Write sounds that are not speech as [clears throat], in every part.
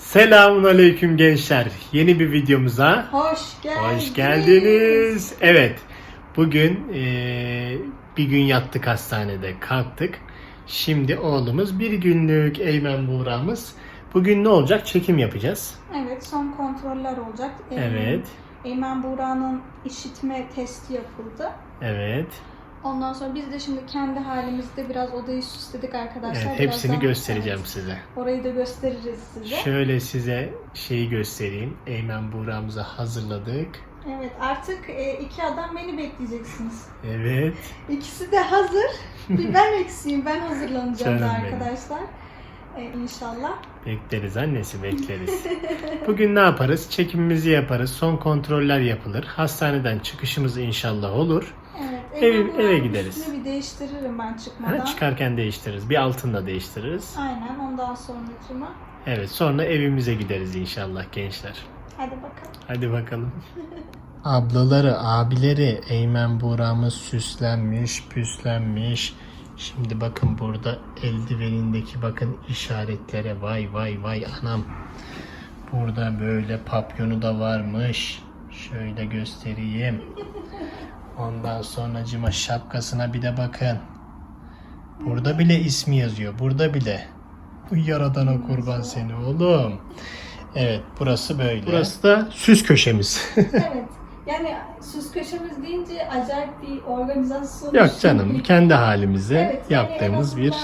Selamun aleyküm gençler. Yeni bir videomuza Hoş geldiniz. hoş geldiniz. Evet, bugün eee, bir gün yattık hastanede, kalktık. Şimdi oğlumuz bir günlük Eymen Buğra'mız. Bugün ne olacak? Çekim yapacağız. Evet, son kontroller olacak. Ee, Evet, Eymen Buğra'nın işitme testi yapıldı. evet. Ondan sonra biz de şimdi kendi halimizde biraz odayı süsledik arkadaşlar. evet hepsini Birazdan- göstereceğim Evet, size. orayı da gösteririz size. Şöyle size şeyi göstereyim. Eymen Buğra'mızı hazırladık. Evet, artık e, iki adam beni bekleyeceksiniz. Evet. İkisi de hazır. Bir ben eksiğim, ben hazırlanacağım da Canım benim. arkadaşlar. Ee, inşallah. Bekleriz annesi bekleriz. [laughs] Bugün ne yaparız? Çekimimizi yaparız. Son kontroller yapılır. Hastaneden çıkışımız inşallah olur. Eve- Buğra'nın eve gideriz. bir değiştiririm ben çıkmadan. Ha, çıkarken değiştiririz. Bir altında değiştiririz. Aynen, ondan sonracıma. Evet sonra evimize gideriz inşallah gençler. Hadi bakalım. Hadi bakalım. [laughs] Ablaları, abileri Eymen Buğra'mız süslenmiş, püslenmiş. Şimdi bakın burada eldivenindeki bakın işaretlere vay vay vay anam. Burada böyle papyonu da varmış. Şöyle göstereyim. [laughs] Ondan sonracıma şapkasına bir de bakın. Burada bile ismi yazıyor. Burada bile. Bu yaradana kurban seni oğlum. Evet burası böyle. Burası da süs köşemiz. evet. [laughs] Yani süs köşemiz deyince acayip bir organizasyon. Yok canım kendi halimize Evet, yani yaptığımız en bir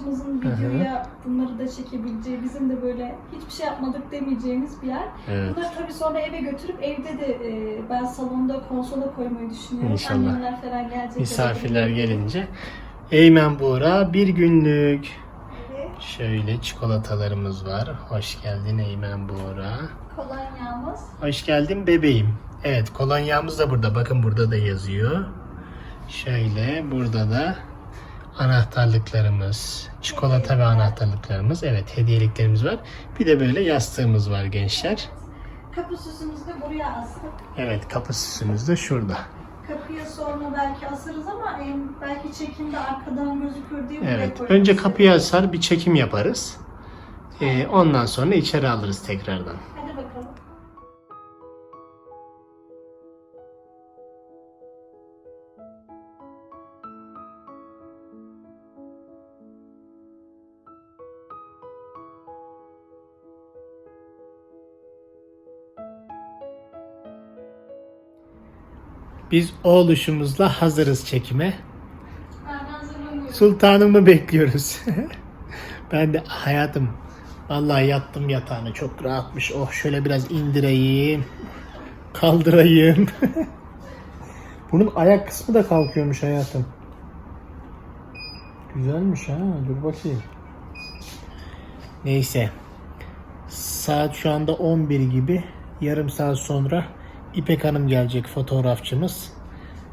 hı. videoya bunları da çekebileceği, bizim de böyle hiçbir şey yapmadık demeyeceğimiz bir yer. evet. Bunları tabii sonra eve götürüp evde de e, ben salonda konsola koymayı düşünüyorum. İnşallah. Annemler falan gelecek. misafirler gelince. Eymen Buğra bir günlük. Evet. Şöyle çikolatalarımız var. Hoş geldin Eymen Buğra. Kolonyamız. Hoş geldin bebeğim. Evet kolonyamız da burada. Bakın burada da yazıyor. Şöyle burada da anahtarlıklarımız, çikolata ve anahtarlıklarımız. Evet hediyeliklerimiz var. Bir de böyle yastığımız var gençler. Kapı süsümüzü de buraya astık. Evet kapı süsümüz de şurada. Kapıya sonra belki asarız ama e, belki çekimde arkadan gözükür diye Evet. Önce kapıyı asar bir çekim yaparız. Ee, ondan sonra içeri alırız tekrardan. Biz oğluşumuzla hazırız çekime. Sultanımı bekliyoruz. [laughs] ben de hayatım vallahi yattım yatağına çok rahatmış. Oh şöyle biraz indireyim. Kaldırayım. [laughs] Bunun ayak kısmı da kalkıyormuş hayatım. Güzelmiş ha. Dur bakayım. Neyse. Saat şu anda 11 gibi. Yarım saat sonra İpek Hanım gelecek fotoğrafçımız.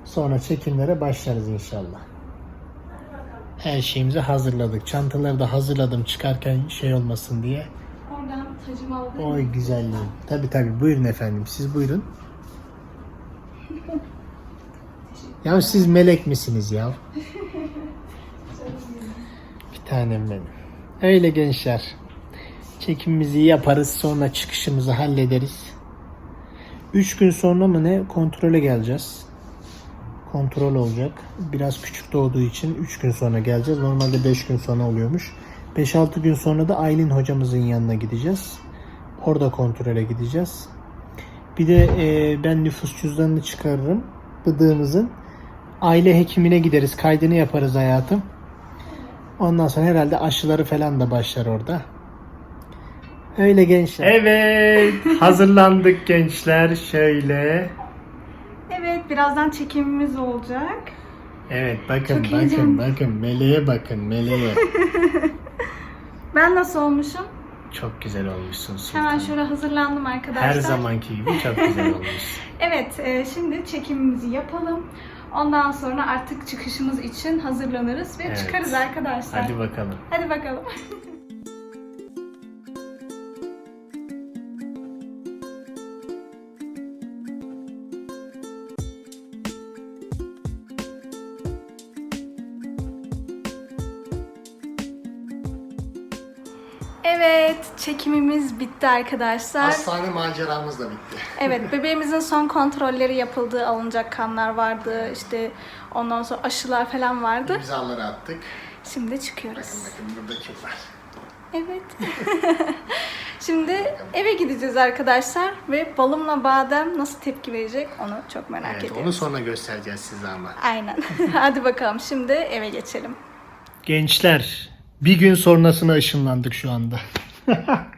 Sonra çekimlere başlarız inşallah. Her şeyimizi hazırladık. Çantaları da hazırladım çıkarken şey olmasın diye. Oradan tacımı aldım. Oy güzelliğim. Tabi tabi buyurun efendim siz buyurun. [laughs] Ya siz melek misiniz ya? [laughs] Bir tanem benim. Öyle gençler. Çekimimizi yaparız sonra çıkışımızı hallederiz. 3 gün sonra mı ne kontrole geleceğiz. Kontrol olacak. Biraz küçük doğduğu için 3 gün sonra geleceğiz. Normalde 5 gün sonra oluyormuş. 5-6 gün sonra da Aylin hocamızın yanına gideceğiz. Orada kontrole gideceğiz. Bir de e, ben nüfus cüzdanını çıkarırım. Bıdığımızın. Aile hekimine gideriz. Kaydını yaparız hayatım. Ondan sonra herhalde aşıları falan da başlar orada. Öyle gençler. Evet. [laughs] Hazırlandık gençler. Şöyle. Evet, birazdan çekimimiz olacak. Evet bakın Çok bakın heyecanlı. bakın. Meleğe bakın meleğe. [laughs] Ben nasıl olmuşum? Çok güzel olmuşsun Sultan. Hemen şöyle hazırlandım arkadaşlar. Her zamanki gibi çok güzel [laughs] olmuş. Evet, e, şimdi çekimimizi yapalım. Ondan sonra artık çıkışımız için hazırlanırız ve Evet. çıkarız arkadaşlar. Hadi bakalım. Hadi bakalım. Evet, çekimimiz bitti arkadaşlar. Hastane maceramız da bitti. Evet, bebeğimizin son kontrolleri yapıldı. Alınacak kanlar vardı. işte ondan sonra aşılar falan vardı. İmzaları attık. Şimdi çıkıyoruz. Bakın burada kim var? Evet. [laughs] Şimdi eve gideceğiz arkadaşlar ve balımla badem nasıl tepki verecek onu çok merak Evet, ediyorum. onu sonra göstereceğiz size ama. Aynen. [laughs] Hadi bakalım şimdi eve geçelim. Gençler, bir gün sonrasına ışınlandık şu anda. [laughs]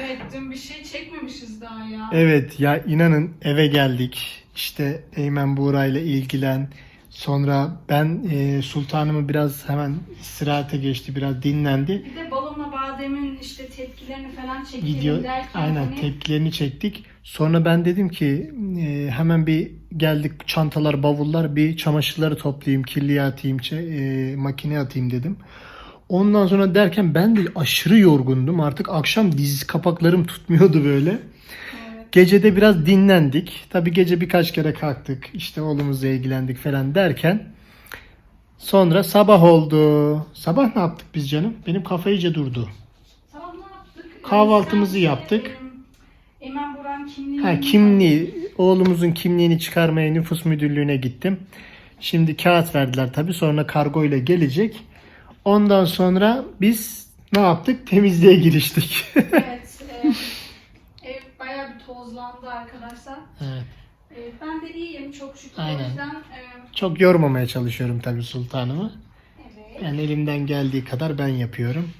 Evet, dün bir şey çekmemişiz daha ya. Evet ya inanın eve geldik. İşte Eymen Buğra ile ilgilen. Sonra ben e, sultanımı biraz hemen istirahate geçti. Biraz dinlendi. Bir de balonla bademin işte tepkilerini falan çekelim Video derken aynen hani tepkilerini çektik. Sonra ben dedim ki e, hemen bir geldik çantalar, bavullar bir çamaşırları toplayayım, kirliye atayım, e, makineye atayım dedim. Ondan sonra derken ben de aşırı yorgundum. Artık akşam diz kapaklarım tutmuyordu böyle. Evet. Gecede biraz dinlendik. Tabii gece birkaç kere kalktık. İşte oğlumuzla ilgilendik falan derken sonra sabah oldu. Sabah ne yaptık biz canım? Benim kafa iyice durdu. Sabah ne yaptık? Kahvaltımızı yaptık. e, Eymen Buran kimliğini... Ha kimliği, oğlumuzun kimliğini çıkarmaya nüfus müdürlüğüne gittim. Şimdi kağıt verdiler tabii. Sonra kargo ile gelecek. Ondan sonra biz ne yaptık? Temizliğe giriştik. [laughs] Evet. [laughs] e, ev bayağı bir tozlandı arkadaşlar. evet. E, ben de iyiyim çok şükür. Aynen. O yüzden e, Çok yormamaya çalışıyorum tabii sultanımı. evet. Yani elimden geldiği kadar ben yapıyorum.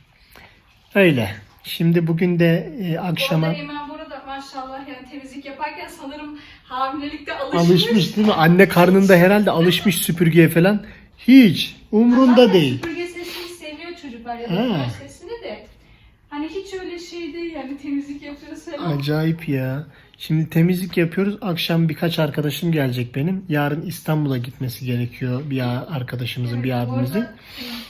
Öyle. Şimdi bugün de e, Bu akşama arada Eymen burada maşallah yani temizlik yaparken sanırım hamilelikte alışmış. alışmış değil mi? Anne karnında herhalde alışmış [laughs] süpürgeye falan. Hiç umrunda değil. Süpürge da Ha. sesini de. Hani hiç öyle şey değil yani temizlik yapıyoruz falan. Acayip ya. Şimdi temizlik yapıyoruz. Akşam birkaç arkadaşım gelecek benim. Yarın İstanbul'a gitmesi gerekiyor bir arkadaşımızın, bir Evet, bu abimizin.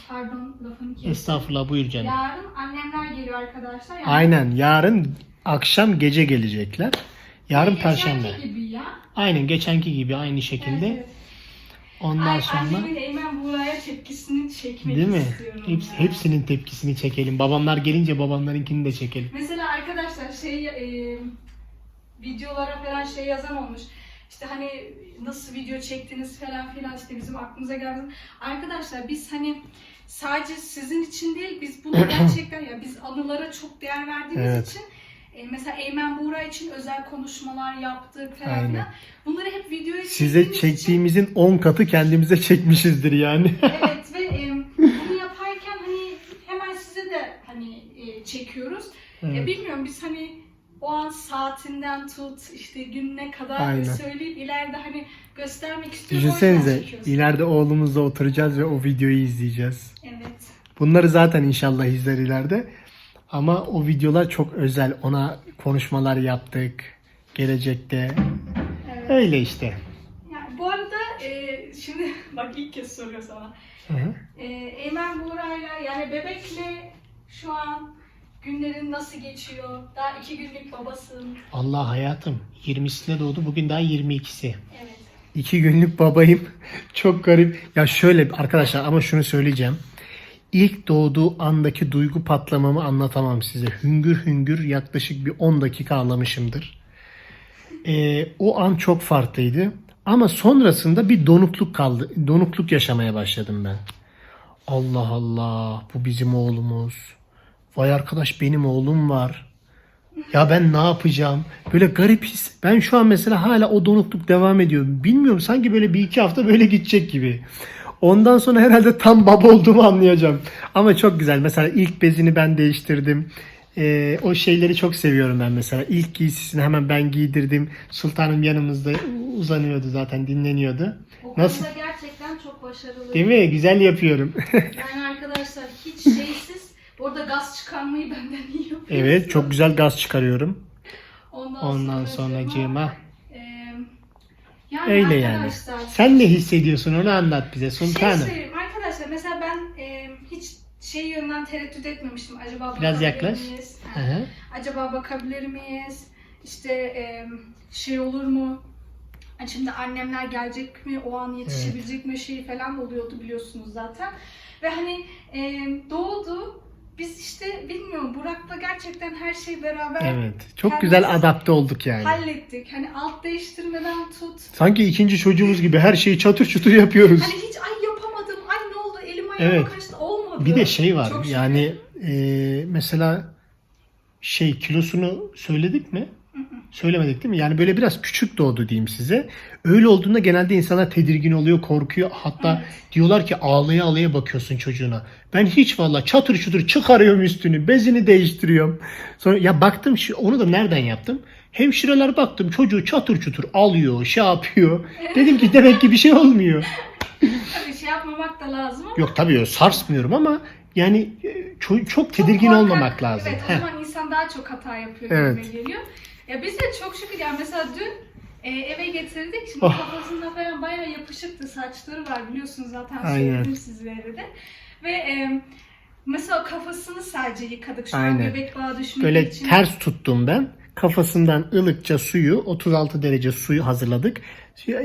Pardon lafını kestim. Estağfurullah buyur canım. Yarın annemler geliyor arkadaşlar. Yani Aynen. Yarın akşam gece gelecekler. Yarın geçenki perşembe. gibi ya. Aynen geçenki gibi aynı şekilde. Evet, evet. Ondan Ay, sonra annemin Eymen Buğra'ya tepkisini çekmek değil mi? istiyorum. Hepsi, ya. hepsinin tepkisini çekelim. Babamlar gelince babamlarınkini de çekelim. Mesela arkadaşlar şey e, videolara falan şey yazan olmuş. İşte hani nasıl video çektiniz falan filan işte bizim aklımıza geldi. Arkadaşlar biz hani sadece sizin için değil biz bunu [clears throat] gerçekten ya biz anılara çok değer verdiğimiz Evet. için e, mesela Eymen Buğra için özel konuşmalar yaptık falan Aynen. filan. Bunları hep videoya Size çektiğimiz için- çektiğimizin 10 katı kendimize çekmişizdir yani. [laughs] Evet ve e, bunu yaparken hani hemen size de hani e, çekiyoruz. Evet. bilmiyorum biz hani o an saatinden tut işte gününe kadar Aynen. söyleyip ileride hani göstermek istiyoruz. o yüzden Düşünsenize çekiyoruz. ileride oğlumuzla oturacağız ve o videoyu izleyeceğiz. Evet. Bunları zaten inşallah izler ileride. Ama o videolar çok özel. Ona konuşmalar yaptık. Gelecekte. evet. Öyle işte. Yani bu arada e, şimdi [laughs] bak ilk kez soruyor sana. Hı hı. E, Eymen Buğra'yla yani bebekle şu an günlerin nasıl geçiyor? Daha iki günlük babasın. Allah hayatım. 20'sinde doğdu. Bugün daha 22'si. Evet. İki günlük babayım. [laughs] Çok garip. Ya şöyle arkadaşlar ama şunu söyleyeceğim. İlk doğduğu andaki duygu patlamamı anlatamam size. Hüngür hüngür yaklaşık bir 10 dakika ağlamışımdır. Ee, o an çok farklıydı. Ama sonrasında bir donukluk kaldı. Donukluk yaşamaya başladım ben. Allah Allah bu bizim oğlumuz. Vay arkadaş benim oğlum var. Ya ben ne yapacağım? Böyle garip his. Ben şu an mesela hala o donukluk devam ediyor. Bilmiyorum sanki böyle bir iki hafta böyle gidecek gibi. Ondan sonra herhalde tam baba olduğumu anlayacağım. Ama çok güzel. Mesela ilk bezini ben değiştirdim. Ee, o şeyleri çok seviyorum ben mesela. İlk giysisini hemen ben giydirdim. Sultanım yanımızda uzanıyordu zaten dinleniyordu. O Nasıl? gerçekten çok başarılı. Değil mi? Güzel yapıyorum. [laughs] Yani arkadaşlar hiç şeysiz. Bu arada gaz çıkarmayı benden iyi yapıyor. evet çok güzel gaz çıkarıyorum. Ondan, Ondan sonracığıma, sonracığıma e, yani öyle yani. arkadaşlar, Sen ne hissediyorsun onu anlat bize Şey sultanım. söyleyeyim arkadaşlar mesela ben e, hiç şey yönden tereddüt etmemiştim. Acaba Biraz bakabilir yaklaş. miyiz? Hı hı. Acaba bakabilir miyiz? İşte e, şey olur mu? Yani Şimdi annemler gelecek mi? O an yetişebilecek mi? Şey falan oluyordu biliyorsunuz zaten. Ve hani e, doğdu. Bilmiyorum Burak'la gerçekten her şey beraber Evet. Çok Kendimiz- güzel adapte olduk yani. hallettik. Hani alt değiştirmeden tut. Sanki ikinci çocuğumuz gibi her şeyi çatır çutur yapıyoruz. Hani hiç ay yapamadım, ay ne oldu elim ayağım Evet. kaçtı olmadı. Bir de şey var Çok şükür. yani e, mesela şey kilosunu söyledik mi? Söylemedik değil mi? Yani böyle biraz küçük doğdu diyeyim size. Öyle olduğunda genelde insanlar tedirgin oluyor, korkuyor. Hatta diyorlar ki ağlaya ağlaya bakıyorsun çocuğuna. Ben hiç valla çatır çutur çıkarıyorum üstünü, bezini değiştiriyorum. Sonra ya baktım onu da nereden yaptım? Hemşireler baktım çocuğu çatır çutur alıyor, şey yapıyor. Dedim ki demek ki bir şey olmuyor. Tabii şey yapmamak da lazım ama Yok tabii sarsmıyorum ama yani e, ço- çok çok tedirgin korkak- olmamak lazım. Evet o zaman insan daha çok hata yapıyor Evet. geliyor. Ya biz de çok şükür yani mesela dün e, eve getirdik. Şimdi Oh. kafasında falan bayağı yapışıktı. Saçları var biliyorsunuz zaten Aynen. söyledim sizlere de. Ve e, mesela kafasını sadece yıkadık şu an Aynen. göbek bağı düşmek Böyle için. ters tuttum ben. Kafasından ılıkça suyu 36 derece suyu hazırladık.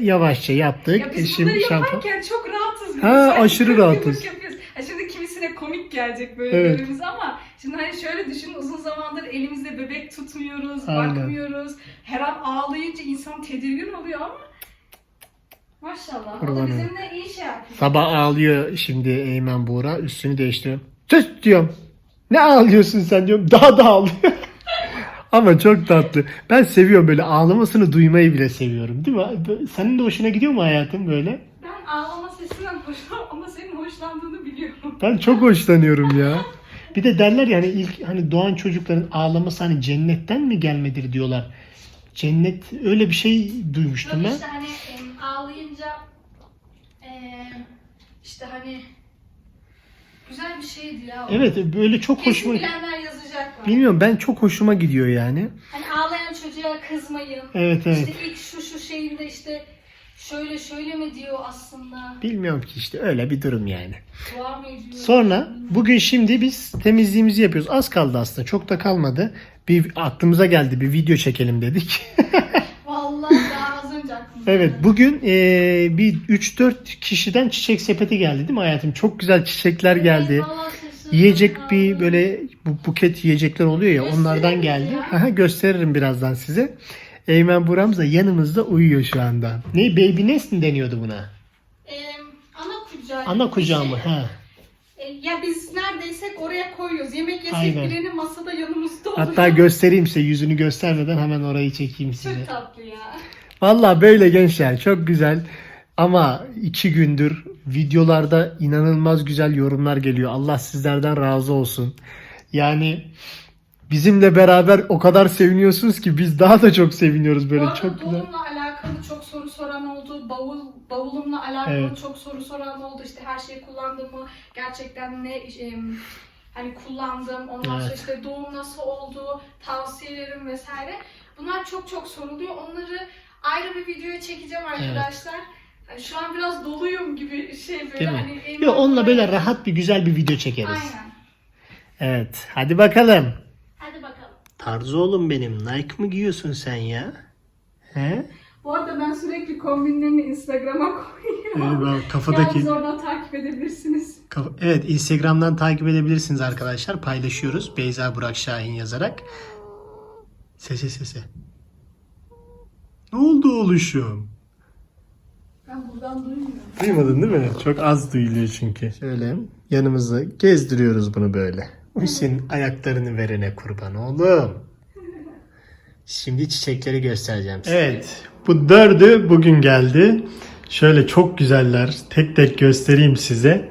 Yavaşça yaptık. Ya biz bunları şampuan. yaparken çok rahatız. Ha, aşırı yumruk rahatız. yapıyoruz. Ha, şimdi kimisine komik gelecek böyle Evet. ama şimdi hani şöyle düşün uzun zamandır elimizde bebek tutmuyoruz, Aynen. bakmıyoruz. Her an ağlayınca insan tedirgin oluyor ama maşallah. O da Kurbanım. bizimle iyi şey yapıyor. Sabah ağlıyor şimdi Eymen Buğra. Üstünü değiştiriyorum. Sus diyorum. Ne ağlıyorsun sen diyorum. Daha da ağlıyor. [laughs] Ama çok tatlı. Ben seviyorum böyle ağlamasını duymayı bile seviyorum. Değil mi? Senin de hoşuna gidiyor mu hayatım böyle? Ben ağlama sesinden hoşlan ama senin hoşlandığını biliyorum. Ben çok hoşlanıyorum ya. [laughs] Bir de derler yani ilk hani doğan çocukların ağlaması hani cennetten mi gelmedir diyorlar. Cennet öyle bir şey duymuştum Yok ben. işte hani em, ağlayınca em, işte hani güzel bir şeydi ya. o. Evet böyle çok Kesin hoşuma bilenler yazacaklar. Bilmiyorum ben çok hoşuma gidiyor yani. Hani ağlayan çocuğa kızmayın. Evet evet. İşte ilk şu şu şeyinde işte şöyle şöyle mi diyor aslında. Bilmiyorum ki işte öyle bir durum yani. Dua mı ediyor? Sonra bugün şimdi biz temizliğimizi yapıyoruz. Az kaldı aslında çok da kalmadı. Bir aklımıza geldi bir video çekelim dedik. [laughs] Vallahi daha az önce aklımda. evet bugün eee, bir 3-4 kişiden çiçek sepeti geldi değil mi hayatım? Çok güzel çiçekler geldi. Yiyecek bir böyle bu buket yiyecekler oluyor ya onlardan geldi. ya? Haha, Gösteririm birazdan size. Eymen Buramız da yanımızda uyuyor şu anda. Ne baby nest mi deniyordu buna? Em, ana kucağı. Ana kucağı mı? Ha. E, ya biz neredeysek oraya koyuyoruz. Yemek yesek Aynen. bileni masada yanımızda oluyor. Hatta göstereyim size yüzünü göstermeden hemen orayı çekeyim size. Çok tatlı ya. Valla böyle gençler çok güzel. Ama iki gündür videolarda inanılmaz güzel yorumlar geliyor. Allah sizlerden razı olsun. Yani bizimle beraber o kadar seviniyorsunuz ki biz daha da çok seviniyoruz Bu böyle arada çok güzel. doğumla alakalı çok soru soran oldu. Bavul bavulumla alakalı Evet. çok soru soran oldu. İşte her şeyi kullandım mı? Gerçekten ne em, hani kullandım. Ondan sonra Evet. işte doğum nasıl oldu? Tavsiyelerim vesaire. Bunlar çok çok soruluyor. Onları ayrı bir videoya çekeceğim arkadaşlar. Yani şu an biraz doluyum gibi şey böyle Değil mi? hani Yok onunla böyle rahat bir güzel bir video çekeriz. Aynen. Evet hadi bakalım. Tarzı oğlum benim. Nike mı giyiyorsun sen ya? He? Bu arada ben sürekli kombinlerini Instagram'a koyuyorum. Evet, kafadaki. Yalnız oradan takip edebilirsiniz. Kaf- Evet Instagram'dan takip edebilirsiniz arkadaşlar. Paylaşıyoruz. Beyza Burak Şahin yazarak. Sese sese. Ne oldu oğluşum? Ben buradan duymuyorum. Duymadın değil mi? Çok az duyuluyor çünkü. Şöyle yanımızı gezdiriyoruz bunu böyle. Senin ayaklarını verene kurban oğlum. Şimdi çiçekleri göstereceğim size. Evet. Bu dördü bugün geldi. Şöyle çok güzeller. Tek tek göstereyim size.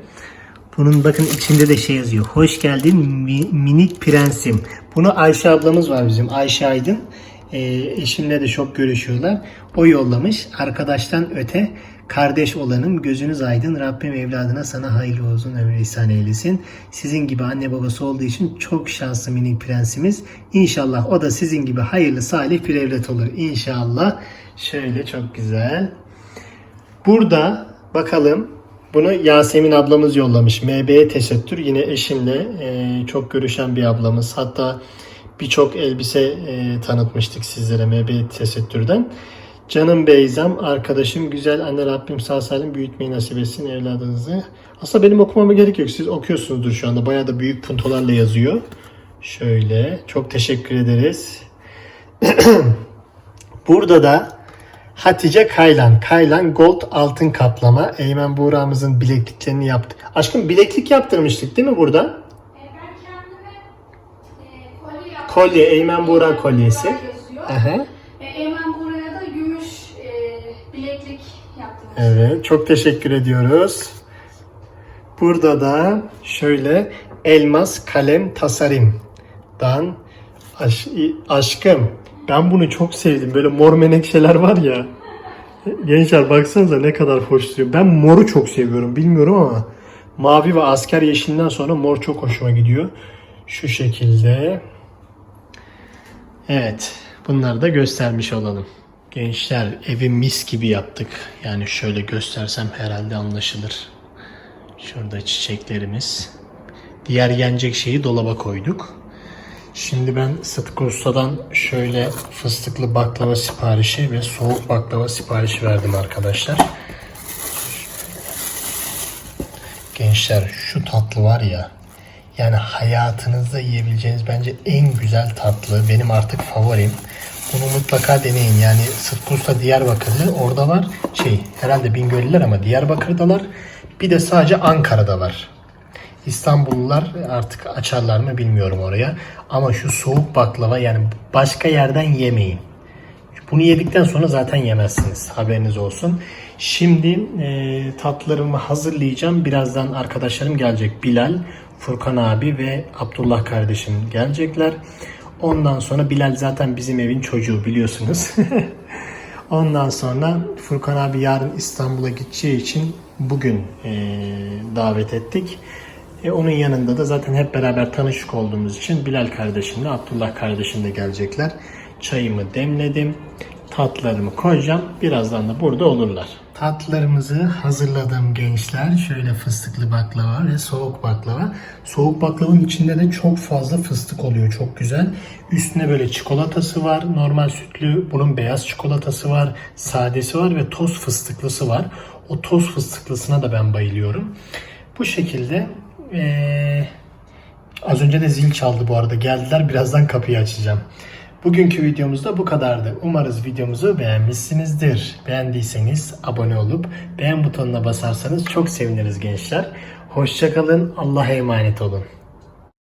Bunun bakın içinde de şey yazıyor. Hoş geldin mi- minik prensim. Bunu Ayşe ablamız var bizim. Ayşe Aydın. Ee, eşimle de çok görüşüyorlar. O yollamış. Arkadaştan öte kardeş olanım gözünüz aydın. Rabbim evladına sana hayırlı olsun ömür ihsan eylesin. Sizin gibi anne babası olduğu için çok şanslı minik prensimiz. İnşallah o da sizin gibi hayırlı salih bir evlat olur. İnşallah. Şöyle çok güzel. Burada bakalım bunu Yasemin ablamız yollamış. MB'ye tesettür. Yine eşimle e, çok görüşen bir ablamız. Hatta birçok elbise e, tanıtmıştık sizlere MB tesettürden. Canım Beyzam, arkadaşım, güzel anne Rabbim sağ salim büyütmeyi nasip etsin evladınızı. Aslında benim okumama gerek yok. Siz okuyorsunuzdur şu anda. Bayağı da büyük puntolarla yazıyor. Şöyle. Çok teşekkür ederiz. [clears throat] Burada da Hatice Kaylan. Kaylan Gold altın kaplama. Eymen Buğra'mızın bilekliklerini yaptı. Aşkım bileklik yaptırmıştık değil mi burada? E, kendime e, kolye. Kolye, Eymen Buğra kolyesi. Aha. Evet, çok teşekkür ediyoruz. Burada da şöyle elmas kalem tasarımdan aş- aşkım. Ben bunu çok sevdim. Böyle mor menekşeler var ya. Gençler baksanıza ne kadar hoş duruyor. Ben moru çok seviyorum. Bilmiyorum ama mavi ve asker yeşilinden sonra mor çok hoşuma gidiyor. Şu şekilde. Evet. Bunları da göstermiş olalım. Gençler evi mis gibi yaptık. Yani şöyle göstersem herhalde anlaşılır. Şurada çiçeklerimiz. Diğer yenecek şeyi dolaba koyduk. Şimdi ben Sıtkı Usta'dan şöyle fıstıklı baklava siparişi ve soğuk baklava siparişi verdim arkadaşlar. Gençler şu tatlı var ya yani hayatınızda yiyebileceğiniz bence en güzel tatlı. Benim artık favorim. Bunu mutlaka deneyin. Yani Sıtkı Usta Diyarbakırlı orada var. Şey herhalde Bingöllüler ama Diyarbakır'dalar. Bir de sadece Ankara'da var. İstanbullular artık açarlar mı bilmiyorum oraya. Ama şu soğuk baklava yani başka yerden yemeyin. Bunu yedikten sonra zaten yemezsiniz. Haberiniz olsun. Şimdi e, tatlarımı hazırlayacağım. Birazdan arkadaşlarım gelecek. Bilal, Furkan abi ve Abdullah kardeşim gelecekler. Ondan sonra Bilal zaten bizim evin çocuğu biliyorsunuz. [laughs] Ondan sonra Furkan abi yarın İstanbul'a gideceği için bugün e, davet ettik. E, onun yanında da zaten hep beraber tanışık olduğumuz için Bilal kardeşimle Abdullah kardeşim de gelecekler. Çayımı demledim. Tatlarımı koyacağım. Birazdan da burada olurlar. Tatlarımızı hazırladım gençler. Şöyle fıstıklı baklava ve soğuk baklava. Soğuk baklavanın içinde de çok fazla fıstık oluyor. Çok güzel. Üstüne böyle çikolatası var. Normal sütlü. Bunun beyaz çikolatası var. Sadesi var ve toz fıstıklısı var. O toz fıstıklısına da ben bayılıyorum. Bu şekilde eee Az önce de zil çaldı bu arada. Geldiler. Birazdan kapıyı açacağım. Bugünkü videomuz da bu kadardı. Umarız videomuzu beğenmişsinizdir. Beğendiyseniz abone olup beğen butonuna basarsanız çok seviniriz gençler. Hoşçakalın. Allah'a emanet olun.